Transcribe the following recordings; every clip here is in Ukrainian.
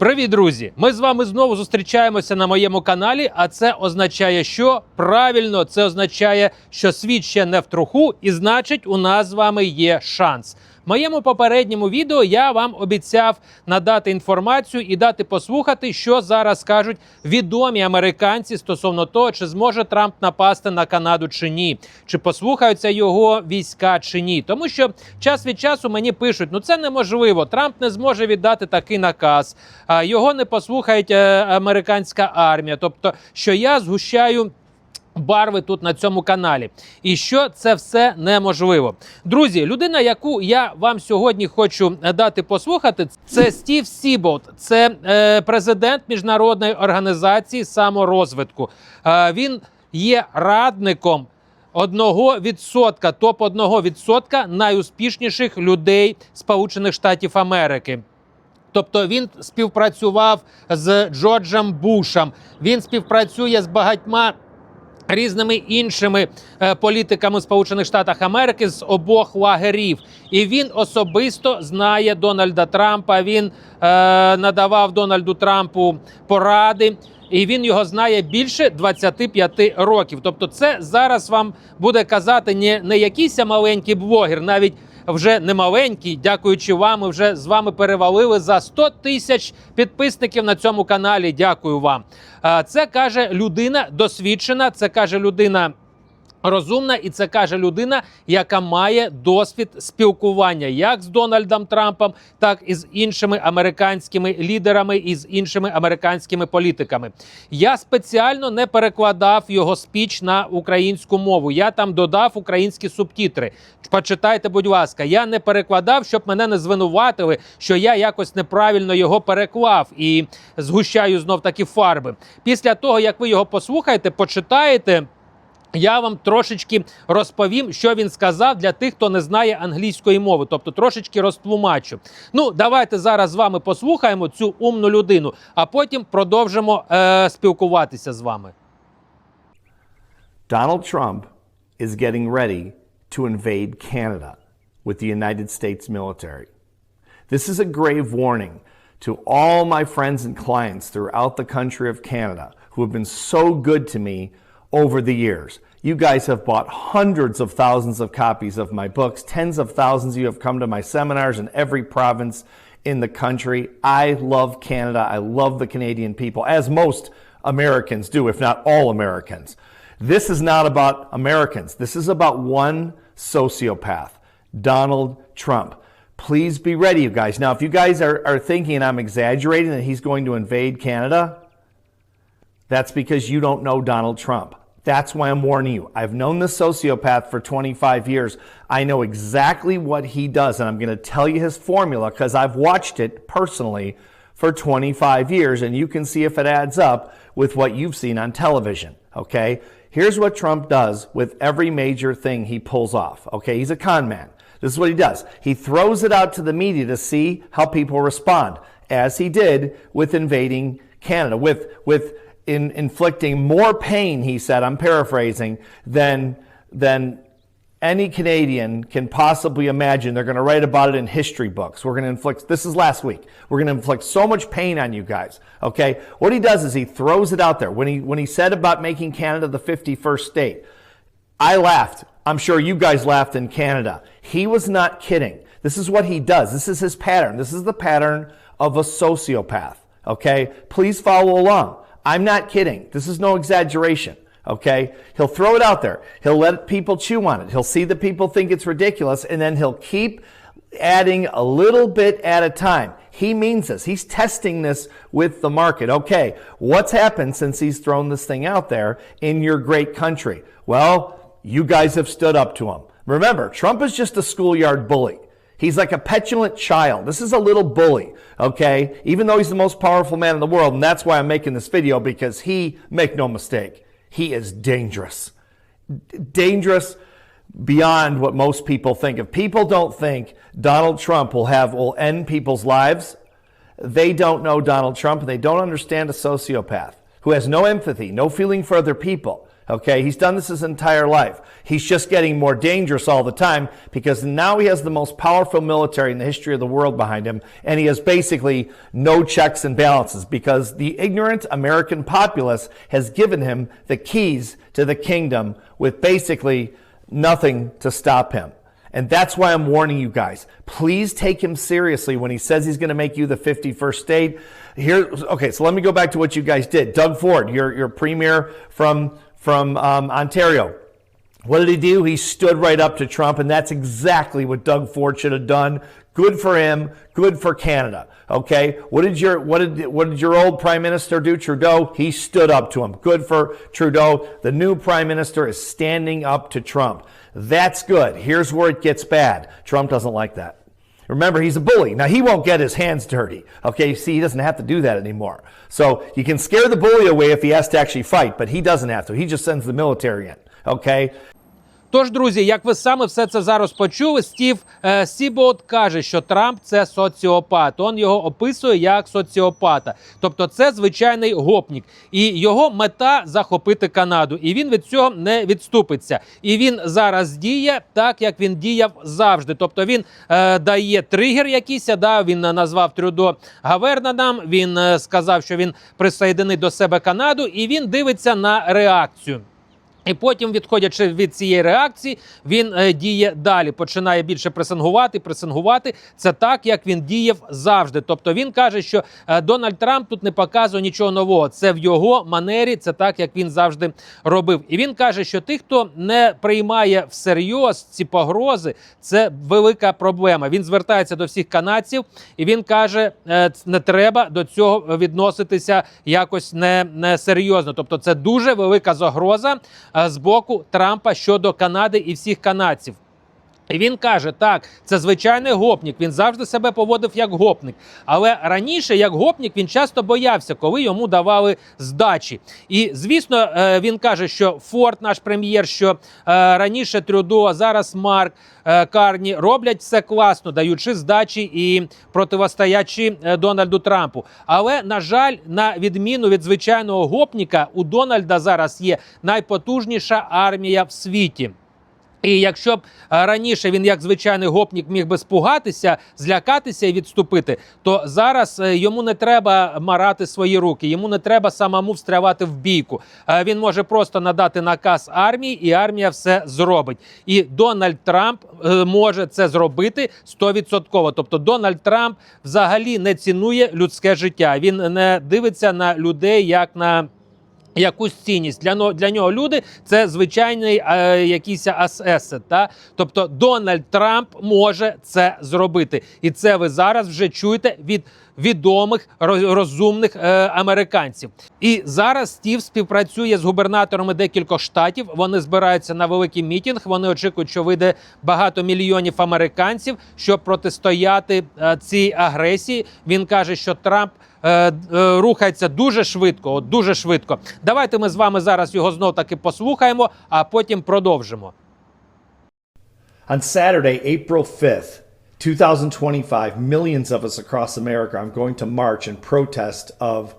Привіт, друзі! Ми з вами знову зустрічаємося на моєму каналі. А це означає, що правильно це означає, що світ ще не в труху, і значить, у нас з вами є шанс. Моєму попередньому відео я вам обіцяв надати інформацію і дати послухати, що зараз кажуть відомі американці стосовно того, чи зможе Трамп напасти на Канаду чи ні, чи послухаються його війська чи ні. Тому що час від часу мені пишуть: ну це неможливо. Трамп не зможе віддати такий наказ, а його не послухають е, американська армія. Тобто, що я згущаю. Барви тут на цьому каналі, і що це все неможливо, друзі. Людина, яку я вам сьогодні хочу дати послухати, це Стів Сіболт, це е, президент міжнародної організації саморозвитку. Е, він є радником одного відсотка, топ одного відсотка найуспішніших людей Сполучених Штатів Америки. Тобто він співпрацював з Джорджем Бушем. Він співпрацює з багатьма різними іншими е, політиками Сполучених Штатів Америки з обох лагерів. І він особисто знає Дональда Трампа. Він е, надавав Дональду Трампу поради. І він його знає більше 25 років. Тобто, це зараз вам буде казати не, не якийсь маленький блогер, навіть вже не маленький. Дякуючи вам, ми вже з вами перевалили за 100 тисяч підписників на цьому каналі. Дякую вам. Е, Це каже людина досвідчена. Це каже людина. Розумна, і це каже людина, яка має досвід спілкування як з Дональдом Трампом, так і з іншими американськими лідерами і з іншими американськими політиками. Я спеціально не перекладав його спіч на українську мову. Я там додав українські субтитри. Почитайте, будь ласка, я не перекладав, щоб мене не звинуватили, що я якось неправильно його переклав і згущаю знов таки фарби. Після того як ви його послухаєте, почитаєте. Я вам трошечки розповім, що він сказав для тих, хто не знає англійської мови, тобто трошечки розтлумачу. Ну, давайте зараз з вами послухаємо цю умну людину, а потім продовжимо е, спілкуватися з вами. Donald Trump is getting ready to invade Canada with the United States military. This is a grave warning to all my friends and clients throughout the country of Canada who have been so good to me over the years. You guys have bought hundreds of thousands of copies of my books, tens of thousands of you have come to my seminars in every province in the country. I love Canada. I love the Canadian people, as most Americans do, if not all Americans. This is not about Americans. This is about one sociopath, Donald Trump. Please be ready, you guys. Now, if you guys are, are thinking I'm exaggerating that he's going to invade Canada, that's because you don't know Donald Trump. That's why I'm warning you. I've known this sociopath for 25 years. I know exactly what he does, and I'm going to tell you his formula because I've watched it personally for 25 years, and you can see if it adds up with what you've seen on television. Okay? Here's what Trump does with every major thing he pulls off. Okay? He's a con man. This is what he does. He throws it out to the media to see how people respond, as he did with invading Canada, with, with in inflicting more pain, he said, I'm paraphrasing, than, than any Canadian can possibly imagine. They're going to write about it in history books. We're going to inflict, this is last week. We're going to inflict so much pain on you guys. Okay. What he does is he throws it out there. When he, when he said about making Canada the 51st state, I laughed. I'm sure you guys laughed in Canada. He was not kidding. This is what he does. This is his pattern. This is the pattern of a sociopath. Okay. Please follow along. I'm not kidding. This is no exaggeration. Okay. He'll throw it out there. He'll let people chew on it. He'll see that people think it's ridiculous and then he'll keep adding a little bit at a time. He means this. He's testing this with the market. Okay. What's happened since he's thrown this thing out there in your great country? Well, you guys have stood up to him. Remember, Trump is just a schoolyard bully. He's like a petulant child. This is a little bully, okay? Even though he's the most powerful man in the world, and that's why I'm making this video because he, make no mistake, he is dangerous. D- dangerous beyond what most people think. If people don't think Donald Trump will have will end people's lives, they don't know Donald Trump and they don't understand a sociopath who has no empathy, no feeling for other people. Okay, he's done this his entire life. He's just getting more dangerous all the time because now he has the most powerful military in the history of the world behind him, and he has basically no checks and balances because the ignorant American populace has given him the keys to the kingdom with basically nothing to stop him. And that's why I'm warning you guys. Please take him seriously when he says he's going to make you the 51st state. Here, okay, so let me go back to what you guys did. Doug Ford, your, your premier from, from um, Ontario. What did he do? He stood right up to Trump, and that's exactly what Doug Ford should have done. Good for him. Good for Canada. Okay. What did your what did what did your old Prime Minister do? Trudeau. He stood up to him. Good for Trudeau. The new Prime Minister is standing up to Trump. That's good. Here's where it gets bad. Trump doesn't like that. Remember, he's a bully. Now, he won't get his hands dirty. Okay, see, he doesn't have to do that anymore. So you can scare the bully away if he has to actually fight, but he doesn't have to. He just sends the military in. Okay? Тож, друзі, як ви саме все це зараз почули, Стів е, Сібот каже, що Трамп це соціопат. Он його описує як соціопата. Тобто, це звичайний гопнік, і його мета захопити Канаду. І він від цього не відступиться. І він зараз діє так, як він діяв завжди. Тобто він е, дає тригер якийсь, да, він назвав Трюдо Гавернадам. Він е, сказав, що він присоєдинить до себе Канаду, і він дивиться на реакцію. І потім, відходячи від цієї реакції, він е, діє далі. Починає більше пресингувати, пресингувати. Це так, як він діяв завжди. Тобто він каже, що е, Дональд Трамп тут не показує нічого нового. Це в його манері, це так, як він завжди робив. І він каже, що тих, хто не приймає всерйоз ці погрози, це велика проблема. Він звертається до всіх канадців, і він каже: е, не треба до цього відноситися якось не, не серйозно. Тобто, це дуже велика загроза з боку Трампа щодо Канади і всіх канадців. І він каже: так, це звичайний гопнік. Він завжди себе поводив як гопник. Але раніше, як гопнік, він часто боявся, коли йому давали здачі. І звісно, е, він каже, що Форд, наш прем'єр, що е, раніше Трюдо, а зараз Марк е, Карні роблять все класно, даючи здачі і противостоячи Дональду Трампу. Але на жаль, на відміну від звичайного гопніка, у Дональда зараз є найпотужніша армія в світі. І якщо б е, раніше він, як звичайний гопнік, міг би спугатися, злякатися і відступити, то зараз е, йому не треба марати свої руки, йому не треба самому встрявати в бійку. Е, Він може просто надати наказ армії, і армія все зробить. І Дональд Трамп може це зробити 100%. Тобто Дональд Трамп взагалі не цінує людське життя. Він не дивиться на людей як на. Якусь цінність для для нього люди це звичайний е, якийсь асет. Та? Тобто Дональд Трамп може це зробити, і це ви зараз вже чуєте від відомих розумних е, американців. І зараз Стів співпрацює з губернаторами декількох штатів. Вони збираються на великий мітінг. Вони очікують, що вийде багато мільйонів американців, щоб протистояти е, цій агресії. Він каже, що Трамп. Е, е, Рухається дуже швидко, от дуже швидко. Давайте ми з вами зараз його знов таки послухаємо, а потім продовжимо. On Saturday, April 5th, 2025, millions of us across America are going to march in protest of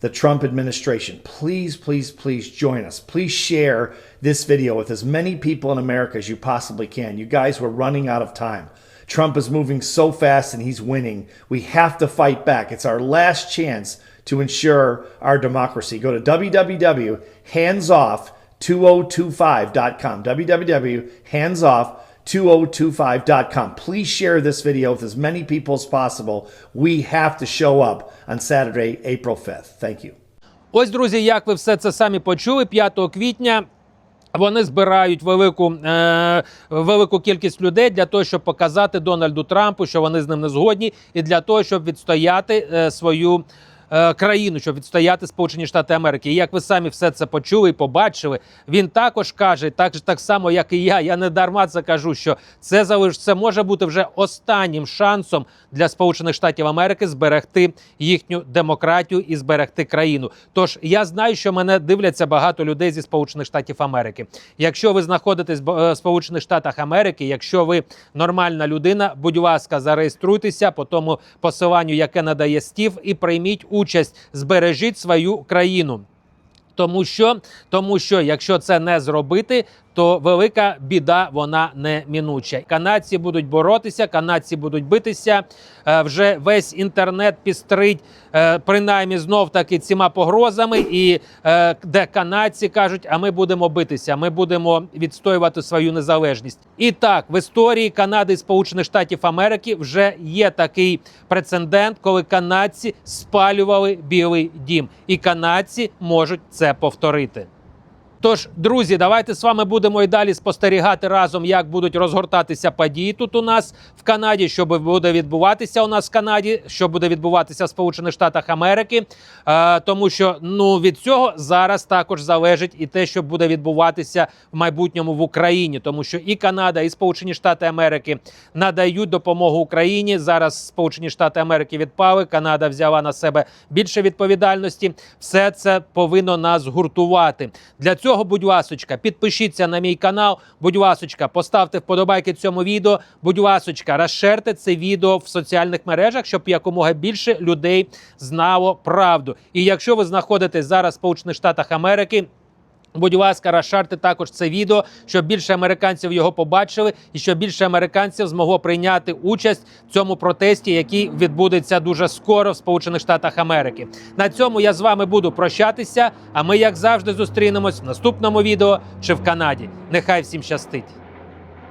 the Trump administration. Please, please, please join us. Please share this video with as many people in America as you possibly can. You guys, we're running out of time. Trump is moving so fast and he's winning. We have to fight back. It's our last chance to ensure our democracy. Go to www.handsoff2025.com. www.handsoff2025.com. Please share this video with as many people as possible. We have to show up on Saturday, April 5th. Thank you. Ось, друзі, як ви все це самі почули, 5 квітня. Вони збирають велику, е, велику кількість людей для того, щоб показати Дональду Трампу, що вони з ним не згодні, і для того, щоб відстояти е, свою країну, щоб відстояти Сполучені Штати Америки. І як ви самі все це почули і побачили, він також каже, так, так само, як і я. Я не дарма це кажу, що це залиш, це може бути вже останнім шансом для Сполучених Штатів Америки зберегти їхню демократію і зберегти країну. Тож я знаю, що мене дивляться багато людей зі Сполучених Штатів Америки. Якщо ви знаходитесь в е, Сполучених Штатах Америки, якщо ви нормальна людина, будь ласка, зареєструйтеся по тому посиланню, яке надає Стів, і прийміть участь, збережіть свою країну. Тому що, тому що якщо це не зробити, то велика біда вона неминуча. Канадці будуть боротися, канадці будуть битися. Е, Вже весь інтернет пістрить, е, принаймні знов таки цими погрозами, і е, де канадці кажуть, а ми будемо битися, ми будемо відстоювати свою незалежність. І так, в історії Канади і Сполучених Штатів Америки вже є такий прецедент, коли канадці спалювали Білий Дім, і канадці можуть це повторити. Тож, друзі, давайте з вами будемо і далі спостерігати разом, як будуть розгортатися події тут у нас в Канаді, що буде відбуватися у нас в Канаді, що буде відбуватися в Сполучених Штатах Америки. Е, тому що ну від цього зараз також залежить і те, що буде відбуватися в майбутньому в Україні, тому що і Канада, і Сполучені Штати Америки надають допомогу Україні. Зараз Сполучені Штати Америки відпали. Канада взяла на себе більше відповідальності. Все це повинно нас гуртувати. Для цього, будь ласочка, підпишіться на мій канал. Будь ласочка, поставте вподобайки цьому відео. Будь ласочка, розширте це відео в соціальних мережах, щоб якомога більше людей знало правду. І якщо ви знаходитесь зараз в Сполучених Штатах Америки. Будь ласка, розшарте також це відео, щоб більше американців його побачили, і щоб більше американців змогло прийняти участь в цьому протесті, який відбудеться дуже скоро в Сполучених Штатах Америки. На цьому я з вами буду прощатися. А ми, як завжди, зустрінемось в наступному відео чи в Канаді. Нехай всім щастить!